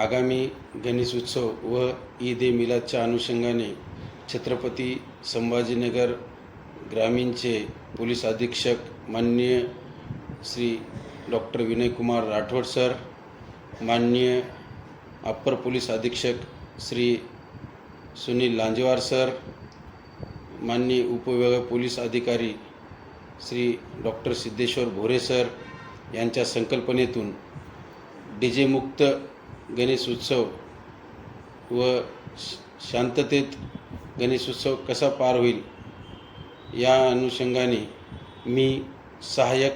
आगामी गणेश उत्सव व ईद ए मिलादच्या अनुषंगाने छत्रपती संभाजीनगर ग्रामीणचे पोलीस अधीक्षक माननीय श्री डॉक्टर विनयकुमार राठोड सर माननीय अप्पर पोलीस अधीक्षक श्री सुनील लांजेवार सर माननीय उपविभाग पोलीस अधिकारी श्री डॉक्टर सिद्धेश्वर भोरे सर यांच्या संकल्पनेतून डी जे मुक्त गणेश उत्सव व श- शांततेत गणेश उत्सव कसा पार होईल या अनुषंगाने मी सहाय्यक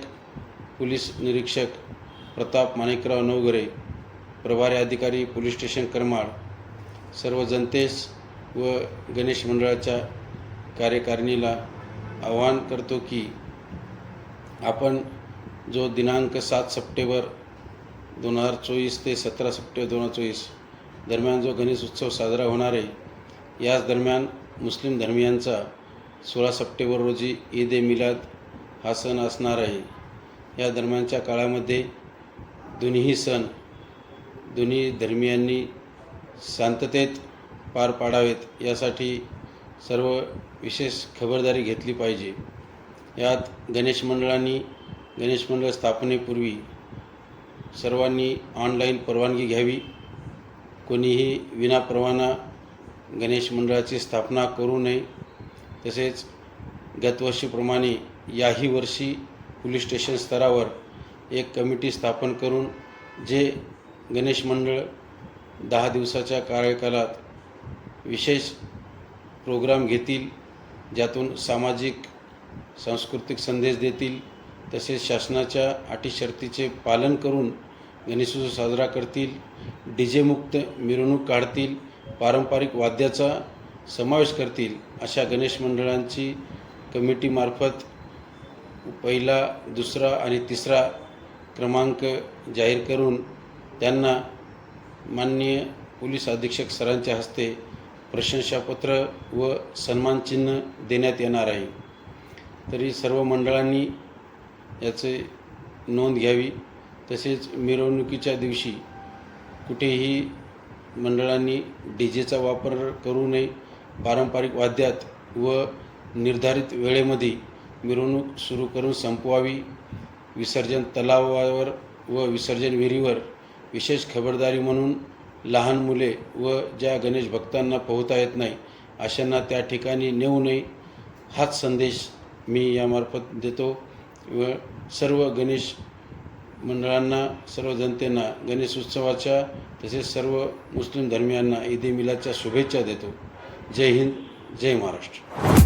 पोलीस निरीक्षक प्रताप माणिकराव नवगरे प्रभारी अधिकारी पोलीस स्टेशन करमाळ सर्व जनतेस व गणेश मंडळाच्या कार्यकारिणीला आवाहन करतो की आपण जो दिनांक सात सप्टेंबर दोन हजार चोवीस ते सतरा सप्टेंबर दोन हजार चोवीस दरम्यान जो गणेश उत्सव साजरा होणार आहे याच दरम्यान मुस्लिम धर्मियांचा सोळा सप्टेंबर रोजी ईद ए मिलाद हा सण असणार आहे. या दरम्यानच्या काळामध्ये दोन्हीही सण दोन्ही धर्मियांनी शांततेत पार पाडावेत यासाठी सर्व विशेष खबरदारी घेतली पाहिजे. यात गणेश मंडळांनी गणेश मंडळ स्थापनेपूर्वी सर्वांनी ऑनलाईन परवानगी घ्यावी. कोणीही विनापरवाना गणेश मंडळाची स्थापना करू नये. तसेच गतवर्षीप्रमाणे याही वर्षी पोलीस स्टेशन स्तरावर एक कमिटी स्थापन करून जे गणेश मंडळ दहा दिवसाच्या कार्यकालात विशेष प्रोग्राम घेतील ज्यातून सामाजिक सांस्कृतिक संदेश देतील तसेच शासनाच्या अटी शर्तीचे पालन करून गणेशोत्सव साजरा करतील डी जे मुक्त मिरवणूक काढतील पारंपरिक वाद्याचा समावेश करतील अशा गणेश मंडळांची कमिटीमार्फत पहिला दुसरा आणि तिसरा क्रमांक जाहीर करून त्यांना माननीय पोलीस अधीक्षक सरांच्या हस्ते प्रशंसापत्र व सन्मानचिन्ह देण्यात येणार आहे. तरी सर्व मंडळांनी याचे नोंद घ्यावी. तसेच मिरवणुकीच्या दिवशी कुठेही मंडळांनी डी जेचा वापर करू नये. पारंपरिक वाद्यात व निर्धारित वेळेमध्ये मिरवणूक सुरू करून संपवावी. विसर्जन तलावावर व विसर्जन विहिरीवर विशेष खबरदारी म्हणून लहान मुले व ज्या गणेश भक्तांना पोहता येत नाही अशांना त्या ठिकाणी नेऊ नये. हाच संदेश मी यामार्फत देतो. व सर्व गणेश मंडळांना सर्व जनतेना गणेश उत्सवाच्या तसेच सर्व मुस्लिम धर्मियांना ईद ए मिलादच्या शुभेच्छा देतो. जय हिंद जय महाराष्ट्र.